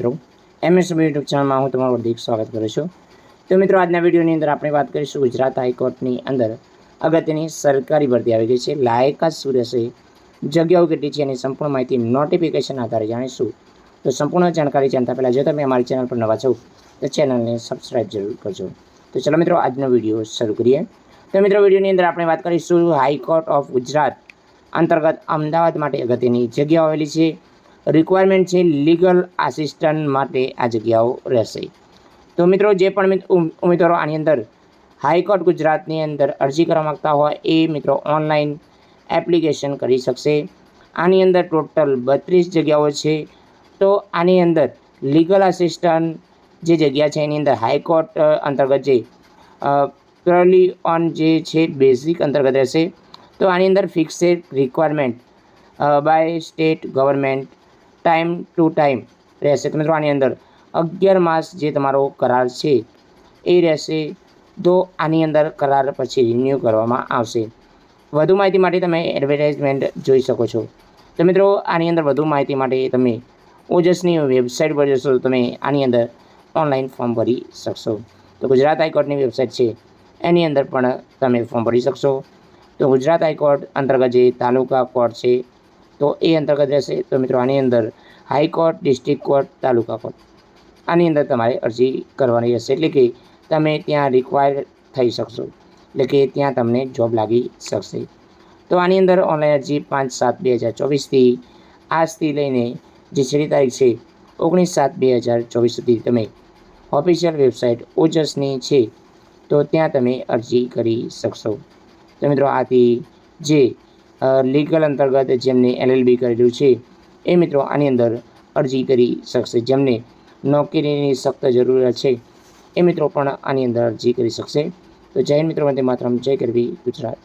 મિત્રો. MS YouTube ચેનલમાં હું તમારું હાર્દિક સ્વાગત કરું છું. તો મિત્રો, આજના વિડીયોની અંદર આપણે વાત કરીશું ગુજરાત હાઈકોર્ટની અંદર અગત્યની સરકારી ભરતી આવી ગઈ છે. લાયકાત સુરેશે જગ્યાઓ કેટલી છે? એની સંપૂર્ણ માહિતી નોટિફિકેશન આધારે જાણીશું. તો સંપૂર્ણ જાણકારી જાણતા પહેલાં જો તમે અમારી ચેનલ પર નવા છો, તો ચેનલને સબસ્ક્રાઈબ જરૂર કરજો. તો ચલો મિત્રો, આજનો વીડિયો શરૂ કરીએ. તો મિત્રો, વિડીયોની અંદર આપણે વાત કરીશું હાઈકોર્ટ ઓફ ગુજરાત અંતર્ગત અમદાવાદ માટે અગત્યની જગ્યાઓ આવેલી છે. રિક્વાયરમેન્ટ છે લીગલ આસિસ્ટન્ટ માટે આ જગ્યાઓ રહેશે. તો મિત્રો, જે પણ ઉમેદવારો આની અંદર હાઈકોર્ટ ગુજરાતની અંદર અરજી કરવા માગતા હોય એ મિત્રો ઓનલાઈન એપ્લિકેશન કરી શકશે. આની અંદર ટોટલ બત્રીસ જગ્યાઓ છે. તો આની અંદર લીગલ આસિસ્ટન્ટ જે જગ્યા છે એની અંદર હાઈકોર્ટ અંતર્ગત જે પ્યોરલી ઓન જે છે બેઝિક અંતર્ગત રહેશે. તો આની અંદર fixed requirement by state government time to time રહેશે. તો મિત્રો આની અંદર અગિયાર માસ જે તમારો કરાર છે, એ રહેશે. તો આની અંદર કરાર પછી રિન્યૂ કરવામાં આવશે. વધુ માહિતી માટે તમે એડવર્ટાઇઝમેન્ટ જોઈ શકો છો. તો મિત્રો આની અંદર વધુ માહિતી માટે તમે ઓજસની વેબસાઇટ પર જશો, તો તમે આની અંદર ઓનલાઈન ફોર્મ ભરી શકશો. તો ગુજરાત હાઈકોર્ટની વેબસાઇટ છે, એની અંદર પણ તમે ફોર્મ ભરી શકશો. તો ગુજરાત હાઈકોર્ટ અંતર્ગત જે તાલુકા કોર્ટ છે તો એ અંતર્ગત રહેશે. તો મિત્રો, આની અંદર high court district court taluka court આની અંદર તમારે અરજી કરવાની રહેશે. એટલે કે તમે ત્યાં રિક્વાયર થઈ શકશો. એટલે કે ત્યાં તમને જોબ લાગી શકશે. તો આની અંદર ઓનલાઈન અરજી પાંચ સાત બે હજાર ચોવીસથી આજથી લઈને જે છેલ્લી તારીખ છે, ઓગણીસ સાત બે હજાર ચોવીસ સુધી તમે ઓફિશિયલ વેબસાઇટ ઓજસની છે, તો ત્યાં તમે અરજી કરી શકશો. તો મિત્રો, આથી જે લીગલ અંતર્ગત જેમને એલએલબી કરેલું છે. એ મિત્રો આની અંદર અરજી કરી શકશે, જેમને નોકરીની સખ્ત જરૂરિયાત છે. એ મિત્રો પણ આની અંદર અરજી કરી શકશે. તો જૈન મિત્રો માટે માત્ર જય કરવી ગુજરાત.